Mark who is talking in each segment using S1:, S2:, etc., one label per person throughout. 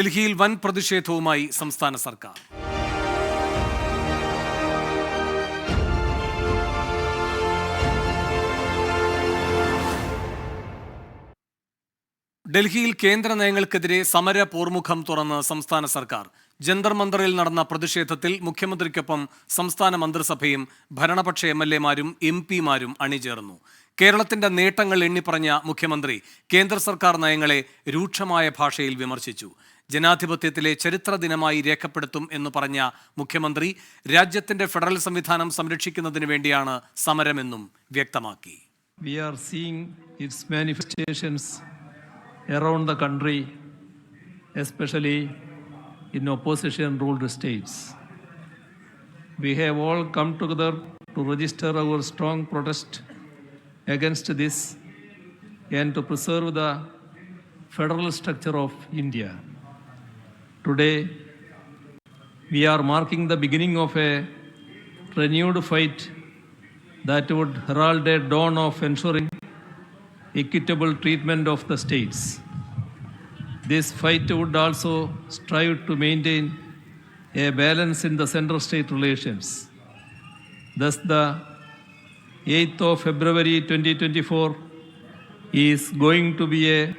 S1: ഡൽഹിയിൽ വൻ പ്രതിഷേധവുമായി സംസ്ഥാന സർക്കാർ. ഡൽഹിയിൽ കേന്ദ്ര നയങ്ങൾക്കെതിരെ സമര പോർമുഖം തുറന്ന് സംസ്ഥാന സർക്കാർ. ജന്തർ മന്ദറിൽ നടന്ന പ്രതിഷേധത്തിൽ മുഖ്യമന്ത്രിക്കൊപ്പം സംസ്ഥാന മന്ത്രിസഭയും ഭരണപക്ഷ എം എൽ എമാരും എം പിമാരും അണിചേർന്നു. കേരളത്തിന്റെ നേട്ടങ്ങൾ എണ്ണിപ്പറഞ്ഞ മുഖ്യമന്ത്രി കേന്ദ്ര സർക്കാർ നയങ്ങളെ രൂക്ഷമായ ഭാഷയിൽ വിമർശിച്ചു. ജനാധിപത്യത്തിലെ ചരിത്ര ദിനമായി രേഖപ്പെടുത്തും എന്ന് പറഞ്ഞ മുഖ്യമന്ത്രി രാജ്യത്തിന്റെ ഫെഡറൽ സംവിധാനം സംരക്ഷിക്കുന്നതിന് വേണ്ടിയാണ് സമരമെന്നും വ്യക്തമാക്കി
S2: we are seeing its manifestations around the country, especially in opposition ruled states. We have all come together to register our strong protest against this and to preserve the federal structure of India. Today, we are marking the beginning of a renewed fight that would herald a dawn of ensuring equitable treatment of the states. This fight would also strive to maintain a balance in the center state relations. Thus, the 8th of February 2024 is going to be a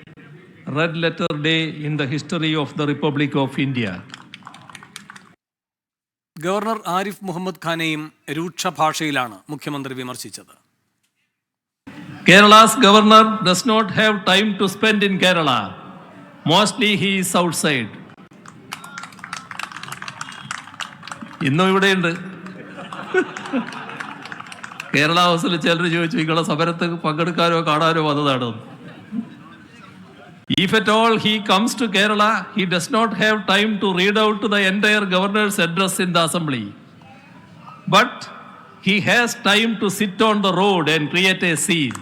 S2: red letter day in the history of the Republic of India.
S1: Governor Arif Muhammad ഖാനെയും രൂക്ഷ ഭാഷയിലാണ് മുഖ്യമന്ത്രി വിമർശിച്ചത്
S2: Kerala's governor does not have time to spend in Kerala. Mostly he is outside. ഇന്നും ഇവിടെയുണ്ട് കേരള ഹൗസിൽ ചിലർ ചോദിച്ചു നിങ്ങളെ സമരത്ത് പങ്കെടുക്കാനോ കാണാനോ വന്നതാണ് If at all he comes to Kerala, he does not have time to read out the entire governor's address in the assembly. But he has time to sit on the road and create a scene.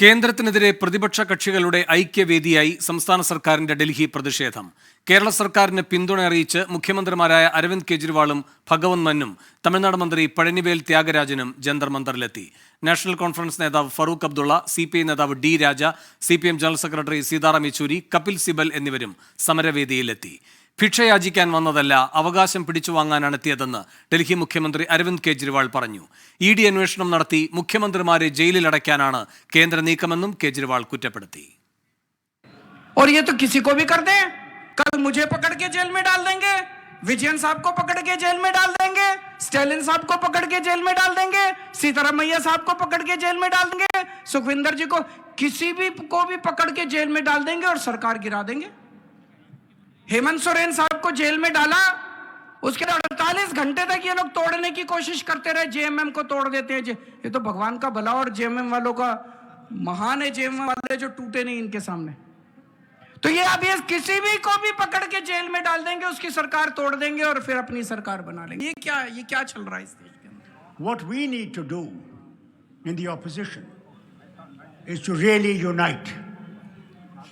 S1: കേന്ദ്രത്തിനെതിരെ പ്രതിപക്ഷ കക്ഷികളുടെ ഐക്യവേദിയായി സംസ്ഥാന സർക്കാരിന്റെ ഡൽഹി പ്രതിഷേധം. കേരള സർക്കാരിന് പിന്തുണ അറിയിച്ച് മുഖ്യമന്ത്രിമാരായ അരവിന്ദ് കെജ്രിവാളും ഭഗവന്ത് മന്നും തമിഴ്നാട് മന്ത്രി പഴനിവേൽ ത്യാഗരാജനും ജന്തർ മന്ദറിലെത്തി. നാഷണൽ കോൺഫറൻസ് നേതാവ് Farooq Abdullah C P I നേതാവ് D Raja C P M general secretary Sitaram Yechury Kapil Sibal എന്നിവരും സമരവേദിയിലെത്തി. ഭിക്ഷയാചിക്കാൻ വന്നതല്ല അവകാശം പിടിച്ചു വാങ്ങാനാണ് എത്തിയതെന്ന് ഡൽഹി മുഖ്യമന്ത്രി അരവിന്ദ് കെജ്രിവാൾ പറഞ്ഞു ഇ ഡി അന്വേഷണം നടത്തി മുഖ്യമന്ത്രിമാരെ ജയിലിലടയ്ക്കാനാണ് കേന്ദ്ര നീക്കമെന്നും കെജ്രിവാൾ കുറ്റപ്പെടുത്തി
S3: और ये तो किसी को भी कर दे कल मुझे पकड़ के जेल में डाल देंगे विजयन साहब को पकड़ के जेल में डाल देंगे स्टेलिन साहब को पकड़ के जेल में डाल देंगे सीतारामैया साहब को पकड़ के जेल में डाल देंगे सुखविंदर जी को किसी भी को भी पकड़ के जेल में डाल देंगे और सरकार गिरा देंगे हेमंत सोरेन साहब को जेल में डाला। उसके बाद अड़तालीस घंटे तक ये लोग तोड़ने की कोशिश करते रहे जेएमएम को तोड़ देते हैं। ये तो भगवान का भला और जेएमएम वालों का महान है जेएमएम वाले जो टूटे नहीं इनके सामने। तो ये ये किसी भी को भी पकड़ के जेल में डाल देंगे उसकी सरकार तोड़ देंगे और फिर अपनी सरकार बना लेंगे। ये क्या ये क्या चल रहा है इस देश के अंदर?
S4: What we need to do in the opposition is to really unite,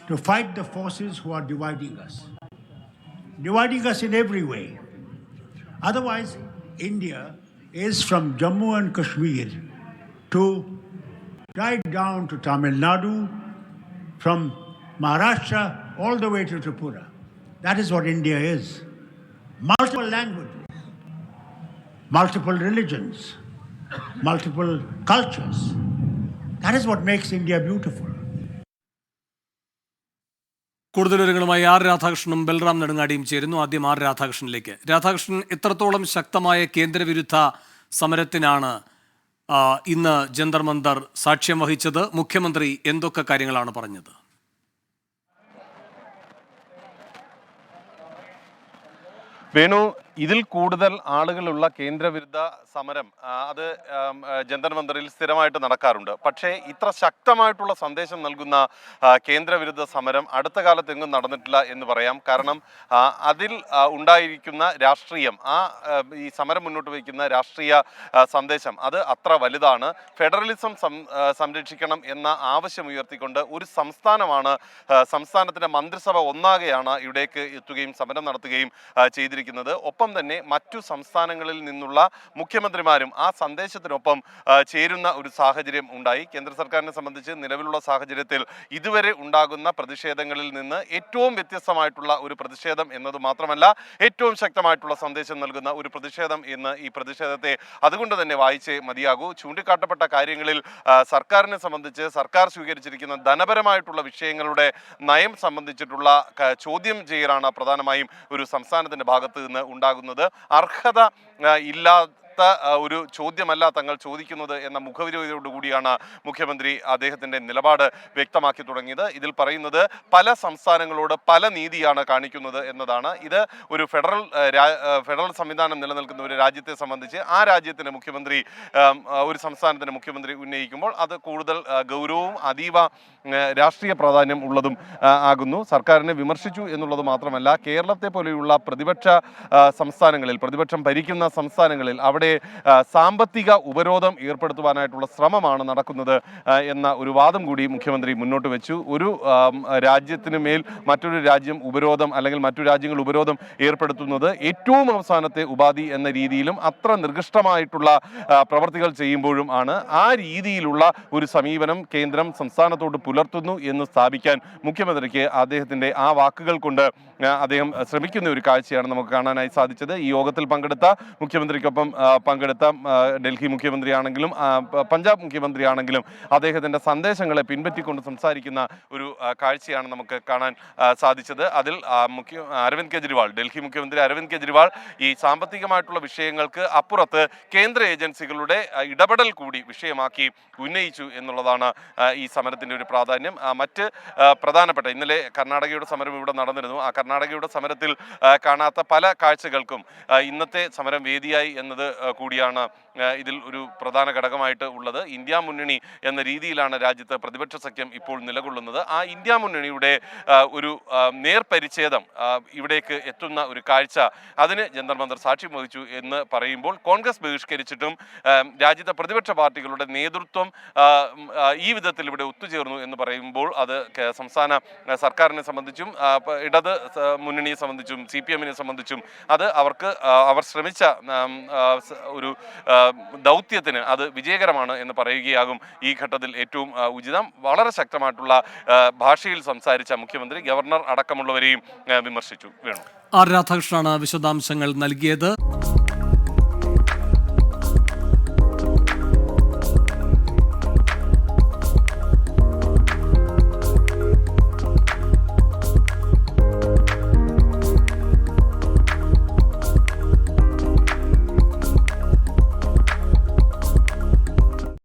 S4: to fight the forces who are dividing us, dividing us in every way. Otherwise, India is from Jammu and Kashmir to right down to Tamil Nadu, from Maharashtra all the way to Tripura. That is what India is. Multiple languages multiple religions, multiple cultures. That is what makes India beautiful.
S1: കൂടുതൽ വിവരങ്ങളുമായി R രാധാകൃഷ്ണനും Balram നെടുങ്ങാടിയും ചേരുന്നു. ആദ്യം R രാധാകൃഷ്ണനിലേക്ക്. Radhakrishnan എത്രത്തോളം ശക്തമായ കേന്ദ്രവിരുദ്ധ സമരത്തിനാണ് ഇന്ന് ജന്തർ മന്ദർ സാക്ഷ്യം വഹിച്ചത്? മുഖ്യമന്ത്രി എന്തൊക്കെ കാര്യങ്ങളാണ് പറഞ്ഞത്?
S5: വേണു ഇതിൽ കൂടുതൽ ആളുകളുള്ള കേന്ദ്രവിരുദ്ധ സമരം അത് ജന്തർ മന്ദറിൽ സ്ഥിരമായിട്ട് നടക്കാറുണ്ട്. പക്ഷേ ഇത്ര ശക്തമായിട്ടുള്ള സന്ദേശം നൽകുന്ന കേന്ദ്രവിരുദ്ധ സമരം അടുത്ത കാലത്തെങ്ങും നടന്നിട്ടില്ല എന്ന് പറയാം. കാരണം അതിൽ ഉണ്ടായിരിക്കുന്ന രാഷ്ട്രീയം ആ ഈ സമരം മുന്നോട്ട് വയ്ക്കുന്ന രാഷ്ട്രീയ സന്ദേശം അത് അത്ര വലുതാണ്. ഫെഡറലിസം സംരക്ഷിക്കണം എന്ന ആവശ്യം ഉയർത്തിക്കൊണ്ട് ഒരു സംസ്ഥാനമാണ് സംസ്ഥാനത്തിന്റെ മന്ത്രിസഭ ഒന്നാകെയാണ് ഇവിടേക്ക് എത്തുകയും സമരം നടത്തുകയും ചെയ്തിരിക്കുന്നത്. ഒപ്പം ഒപ്പം തന്നെ മറ്റു സംസ്ഥാനങ്ങളിൽ നിന്നുള്ള മുഖ്യമന്ത്രിമാരും ആ സന്ദേശത്തിനൊപ്പം ചേരുന്ന ഒരു സാഹചര്യം ഉണ്ടായി. കേന്ദ്ര സർക്കാരിനെ സംബന്ധിച്ച് നിലവിലുള്ള സാഹചര്യത്തിൽ ഇതുവരെ ഉണ്ടാകുന്ന പ്രതിഷേധങ്ങളിൽ നിന്ന് ഏറ്റവും വ്യത്യസ്തമായിട്ടുള്ള ഒരു പ്രതിഷേധം എന്നത് മാത്രമല്ല ഏറ്റവും ശക്തമായിട്ടുള്ള സന്ദേശം നൽകുന്ന ഒരു പ്രതിഷേധം എന്ന് ഈ പ്രതിഷേധത്തെ അതുകൊണ്ട് തന്നെ വായിച്ച് മതിയാകൂ. ചൂണ്ടിക്കാട്ടപ്പെട്ട കാര്യങ്ങളിൽ സർക്കാരിനെ സംബന്ധിച്ച് സർക്കാർ സ്വീകരിച്ചിരിക്കുന്ന ധനപരമായിട്ടുള്ള വിഷയങ്ങളുടെ നയം സംബന്ധിച്ചിട്ടുള്ള ചോദ്യം ചെയ്യലാണ് പ്രധാനമായും ഒരു സംസ്ഥാനത്തിന്റെ ഭാഗത്ത് നിന്ന് ഉണ്ടാകുന്നത്. അർഹത ആ, ഇല്ലാത്ത ഒരു ചോദ്യമല്ല തങ്ങൾ ചോദിക്കുന്നത് എന്ന മുഖവിരോധയോടുകൂടിയാണ് മുഖ്യമന്ത്രി അദ്ദേഹത്തിന്റെ നിലപാട് വ്യക്തമാക്കി തുടങ്ങിയത്. ഇതിൽ പറയുന്നത് പല സംസ്ഥാനങ്ങളോട് പല നീതിയാണ് കാണിക്കുന്നത് എന്നതാണ്. ഇത് ഒരു ഫെഡറൽ ഫെഡറൽ സംവിധാനം നിലനിൽക്കുന്ന ഒരു രാജ്യത്തെ സംബന്ധിച്ച് ആ രാജ്യത്തിന്റെ മുഖ്യമന്ത്രി ഒരു സംസ്ഥാനത്തിന്റെ മുഖ്യമന്ത്രി ഉന്നയിക്കുമ്പോൾ അത് കൂടുതൽ ഗൗരവവും അതീവ രാഷ്ട്രീയ പ്രാധാന്യം ഉള്ളതും ആകുന്നു. സർക്കാരിനെ വിമർശിച്ചു എന്നുള്ളത് മാത്രമല്ല കേരളത്തെ പോലെയുള്ള പ്രതിപക്ഷ സംസ്ഥാനങ്ങളിൽ പ്രതിപക്ഷം ഭരിക്കുന്ന സംസ്ഥാനങ്ങളിൽ അവിടെ ആ, സാമ്പത്തിക ഉപരോധം ഏർപ്പെടുത്തുവാനായിട്ടുള്ള ശ്രമമാണ് നടക്കുന്നത് എന്ന ഒരു വാദം കൂടി മുഖ്യമന്ത്രി മുന്നോട്ട് വെച്ചു. ഒരു രാജ്യത്തിന് മേൽ മറ്റൊരു രാജ്യം ഉപരോധം അല്ലെങ്കിൽ മറ്റു രാജ്യങ്ങൾ ഉപരോധം ഏർപ്പെടുത്തുന്നത് ഏറ്റവും അവസാനത്തെ ഉപാധി എന്ന രീതിയിലും അത്ര നിർകൃഷ്ടമായിട്ടുള്ള ആ, പ്രവർത്തികൾ ചെയ്യുമ്പോഴും ആണ്. ആ രീതിയിലുള്ള ഒരു സമീപനം കേന്ദ്രം സംസ്ഥാനത്തോട് പുലർത്തുന്നു എന്ന് സ്ഥാപിക്കാൻ മുഖ്യമന്ത്രിക്ക് അദ്ദേഹത്തിന്റെ ആ വാക്കുകൾ കൊണ്ട് അദ്ദേഹം ശ്രമിക്കുന്ന ഒരു കാഴ്ചയാണ് നമുക്ക് കാണാനായി സാധിച്ചത്. ഈ യോഗത്തിൽ പങ്കെടുത്ത മുഖ്യമന്ത്രിക്കൊപ്പം പങ്കെടുത്ത ഡൽഹി മുഖ്യമന്ത്രിയാണെങ്കിലും പഞ്ചാബ് മുഖ്യമന്ത്രിയാണെങ്കിലും അദ്ദേഹത്തിന്റെ സന്ദേശങ്ങളെ പിൻപറ്റിക്കൊണ്ട് സംസാരിക്കുന്ന ഒരു കാഴ്ചയാണ് നമുക്ക് കാണാൻ സാധിച്ചത്. അതിൽ മുഖ്യ അരവിന്ദ് കെജ്രിവാൾ ഡൽഹി മുഖ്യമന്ത്രി അരവിന്ദ് കെജ്രിവാൾ ഈ സാമ്പത്തികമായിട്ടുള്ള വിഷയങ്ങൾക്ക് അപ്പുറത്ത് കേന്ദ്ര ഏജൻസികളുടെ ഇടപെടൽ കൂടി വിഷയമാക്കി ഉന്നയിച്ചു എന്നുള്ളതാണ് ഈ സമരത്തിന്റെ ഒരു പ്രാധാന്യം. മറ്റ് പ്രധാനപ്പെട്ട ഇന്നലെ കർണാടകയുടെ സമരം ഇവിടെ നടന്നിരുന്നു. ആ കർണാടകയുടെ സമരത്തിൽ കാണാത്ത പല കാഴ്ചകൾക്കും ഇന്നത്തെ സമരം വേദിയായി എന്നത് കൂടിയാണ് ഇതിൽ ഒരു പ്രധാന ഘടകമായിട്ട് ഉള്ളത്. ഇന്ത്യ മുന്നണി എന്ന രീതിയിലാണ് രാജ്യത്ത് പ്രതിപക്ഷ സഖ്യം ഇപ്പോൾ നിലകൊള്ളുന്നത്. ആ ഇന്ത്യ മുന്നണിയുടെ ഒരു നേർപരിച്ഛേദം ഇവിടേക്ക് എത്തുന്ന ഒരു കാഴ്ച അതിന് ജന്തർ മന്ദർ സാക്ഷ്യം വഹിച്ചു എന്ന് പറയുമ്പോൾ കോൺഗ്രസ് ബഹിഷ്കരിച്ചിട്ടും രാജ്യത്തെ പ്രതിപക്ഷ പാർട്ടികളുടെ നേതൃത്വം ഈ വിധത്തിൽ ഇവിടെ ഒത്തുചേർന്നു എന്ന് പറയുമ്പോൾ അത് സംസ്ഥാന സർക്കാരിനെ സംബന്ധിച്ചും ഇടത് മുന്നണിയെ സംബന്ധിച്ചും സി പി എമ്മിനെ സംബന്ധിച്ചും അത് അവർക്ക് അവർ ശ്രമിച്ച ഒരു ദൗത്യത്തിന് അത് വിജയകരമാണ് എന്ന് പറയുകയാകും ഈ ഘട്ടത്തിൽ ഏറ്റവും ഉചിതം. വളരെ ശക്തമായിട്ടുള്ള ഭാഷയിൽ സംസാരിച്ച മുഖ്യമന്ത്രി ഗവർണർ അടക്കമുള്ളവരെയും വിമർശിച്ചു. വേണു.
S1: ആർ രാധാകൃഷ്ണനാണ് വിശദാംശങ്ങൾ നൽകിയത്.